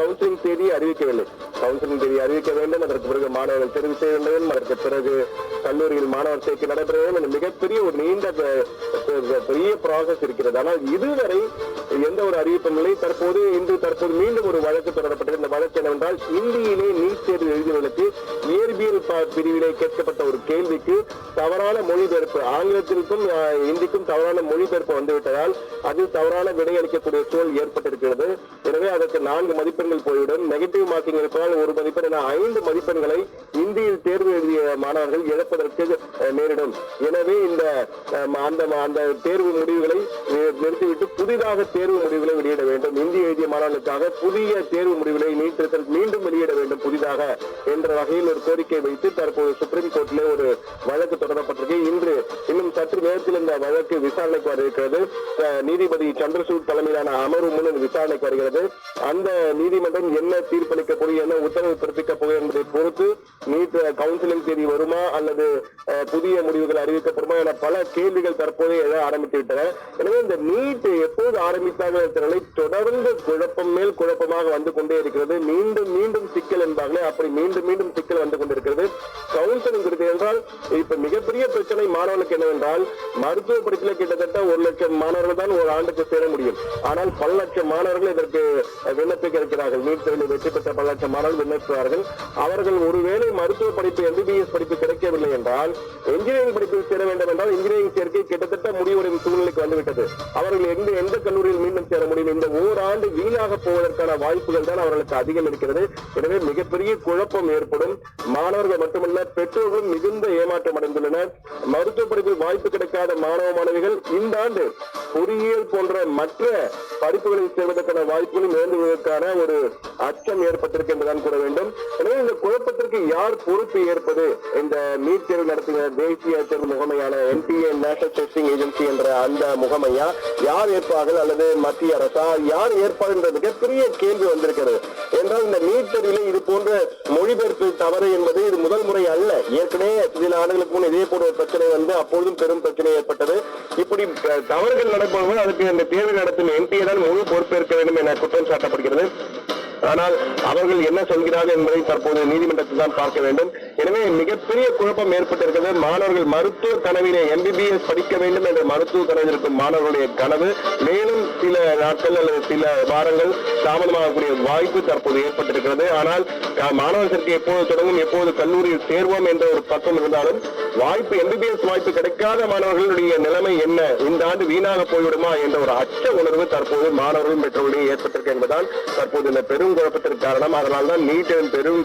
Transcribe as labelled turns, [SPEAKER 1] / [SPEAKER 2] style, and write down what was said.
[SPEAKER 1] Counselling தேதி அறிவிக்கவில்லை counselling தேதி அறிவிக்க வேண்டும். அதற்கு பிறகு மாணவர்கள் தெரிவு செய்ய வேண்டும். அதற்கு பிறகு கல்லூரியில் மாணவர் சேர்க்கை நடைபெற வேண்டும் மிகப்பெரிய ஒரு நீண்ட பெரிய ப்ராசஸ் இருக்கிறது. ஆனால் இதுவரை எந்த ஒரு அறிவிப்பும் இல்லை. தற்போது இன்று தற்போது மீண்டும் ஒரு வழக்கு தொடரப்பட்டது. இந்த வழக்கு என்னவென்றால் இந்தியிலே நீட் தேர்வு எழுதியவர்களுக்கு இயற்பியல் பிரிவிலே கேட்கப்பட்ட ஒரு கேள்விக்கு தவறான மொழிபெயர்ப்பு ஆங்கிலத்திற்கும் இந்திக்கும் தவறான மொழிபெயர்ப்பு வந்துவிட்டதால் அதில் தவறான விடையளிக்கக்கூடிய சூழல் ஏற்பட்டிருக்கிறது. எனவே அதற்கு நான்கு மதிப்பெண்கள் போய்விடும். நெகட்டிவ் மார்க்கிங் இருப்பதால் ஒரு மதிப்பெண் என ஐந்து மதிப்பெண்களை இந்தியில் தேர்வு எழுதிய மாணவர்கள் இழப்பதற்கு நேரிடும். எனவே இந்த அந்த அந்த தேர்வு முடிவுகளை நிறுத்திவிட்டு புதிதாக தேர்வு முடிவுகளை வெளியிட வேண்டும். இந்திய எழுதிய மாணவர்களுக்காக புதிய தேர்வு முடிவுகளை நீட்டிருத்தல் மீண்டும் வெளியிட வேண்டும் புதிதாக என்ற வகையில் ஒரு கோரிக்கை வைத்து தற்போது சுப்ரீம் கோர்ட்டிலே ஒரு வழக்கு தொடரப்பட்டிருக்கு. இன்று சற்று நேரத்தில் இந்த வழக்கு விசாரணைக்கு வர இருக்கிறது நீதிபதி சந்திரசூட் தலைமையிலான அமர்வு முன் விசாரணைக்கு வருகிறது. அந்த நீதிமன்றம் என்ன தீர்ப்பளிக்க போகுது என்ன உத்தரவு பிறப்பிக்க போகுது என்பதை பொறுத்து நீட் கவுன்சிலிங் தேதி வருமா அல்லது புதிய முடிவுகள் அறிவிக்கப்படுமா என பல கேள்விகள் தற்போது எழ ஆரம்பித்து விட்டன எனவே இந்த நீட் எப்போது ஆரம்பித்தார்கள் என்ற நிலை தொடர்ந்து குழப்பம் மேல் குழப்பமாக வந்து கொண்டே இருக்கிறது. மீண்டும் மீண்டும் சிக்கல் என்பார்களே அப்படி மீண்டும் மீண்டும் சிக்கல் வந்து கொண்டிருக்கிறது. கவுன்சிலிங் குறித்து என்றால் இப்ப மிகப்பெரிய பிரச்சனை மாணவர்களுக்கு என்னவென்றால் என்றால் மருத்துவ படிப்பில் கிட்டத்தட்ட ஒரு லட்சம் மாணவர்கள் தான் ஒரு ஆண்டுக்கு சேர முடியும். ஆனால் பல லட்சம் மாணவர்கள் இதற்கு விண்ணப்பிக்க இருக்கிறார்கள். நீட் தேர்வில் வெற்றி பெற்ற பல லட்சம் மாணவர்கள் விண்ணப்பிக்கிறார்கள். அவர்கள் ஒருவேளை மருத்துவ படிப்பு எம்பிபிஎஸ் படிப்பு கிடைக்கவில்லை என்றால் இன்ஜினியரிங் படிப்பில் சேர வேண்டும் என்றால் இன்ஜினியரிங் சேர்க்கை கிட்டத்தட்ட முடிவடையும் சூழ்நிலைக்கு வந்துவிட்டது. அவர்கள் எந்த எந்த கல்லூரியில் மீண்டும் சேர முடியும்? இந்த ஓராண்டு வீணாக போவதற்கான வாய்ப்புகள் தான் அவர்களுக்கு அதிகம் இருக்கிறது. எனவே மிகப்பெரிய குழப்பம் ஏற்படும். மாணவர்கள் மட்டுமல்ல பெற்றோர்களும் மிகுந்த ஏமாற்றம் அடைந்துள்ளனர். மருத்துவ படிப்பில் வாய்ப்பு கிடைக்காத மாணவ மாணவிகள் இந்த ஆண்டு பொறியியல் போன்ற மற்ற படிப்புகளில் சேர்வதற்கான வாய்ப்புகளும் இழந்துவதற்கான ஒரு அச்சம் ஏற்பட்டிருக்கு என்றுதான் கூற வேண்டும். எனவே இந்த குழப்பத்திற்கு யார் பொறுப்பு ஏற்பது இந்த நீட் தேர்வு நடத்துகிற தேசிய தேர்வு முகமையான என்பிஏ நேஷனல் டெஸ்டிங் ஏஜென்சி என்ற அந்த முகமையா யார் ஏற்பார்கள் அல்லது மத்திய அரசா யார் ஏற்பாடு என்ற மிகப்பெரிய கேள்வி வந்திருக்கிறது. என்றால் இந்த நீட் தேர்விலே இது போன்ற மொழிபெயர்ப்பு தவறு என்பது இது முதல் முறை அல்ல. ஏற்கனவே சில ஆண்டுகளுக்கு முன் இதே போன்ற ஒரு பிரச்சனை வந்து அப்பொழுதும் பெரும் பிரச்சனை ஏற்பட்டது. இப்படி தவறுகள் நடப்பது அதுக்கு இந்த தேர்வு நடத்தும் எம்பியை தான் முழு பொறுப்பேற்க வேண்டும் என குற்றம் சாட்டப்படுகிறது. ஆனால் அவர்கள் என்ன சொல்கிறார்கள் என்பதை தற்போது நீதிமன்றத்தில் தான் பார்க்க வேண்டும். எனவே மிகப்பெரிய குழப்பம் ஏற்பட்டிருக்கிறது. மாணவர்கள் மருத்துவ கனவினை எம்பிபிஎஸ் படிக்க வேண்டும் என்ற மருத்துவ கனவில் இருக்கும் மாணவர்களுடைய கனவு. மேலும் சில நாட்கள் அல்லது சில வாரங்கள் தாமதமாகக்கூடிய வாய்ப்பு தற்போது ஏற்பட்டிருக்கிறது. ஆனால் மாணவர் சேர்க்கை எப்போது தொடங்கும் எப்போது கல்லூரியில் சேர்வோம் என்ற ஒரு பக்கம் இருந்தாலும் வாய்ப்பு எம்பிபிஎஸ் வாய்ப்பு கிடைக்காத மாணவர்களுடைய நிலைமை என்ன? இந்த ஆண்டு வீணாக போய்விடுமா என்ற ஒரு அச்ச உணர்வு தற்போது மாணவர்கள் பெற்றோரிடையே ஏற்பட்டிருக்கு என்பதால் தற்போது இந்த பெரும் குழப்பத்திற்கு காரணம். அதனால்தான் நீட்டின் பெரும்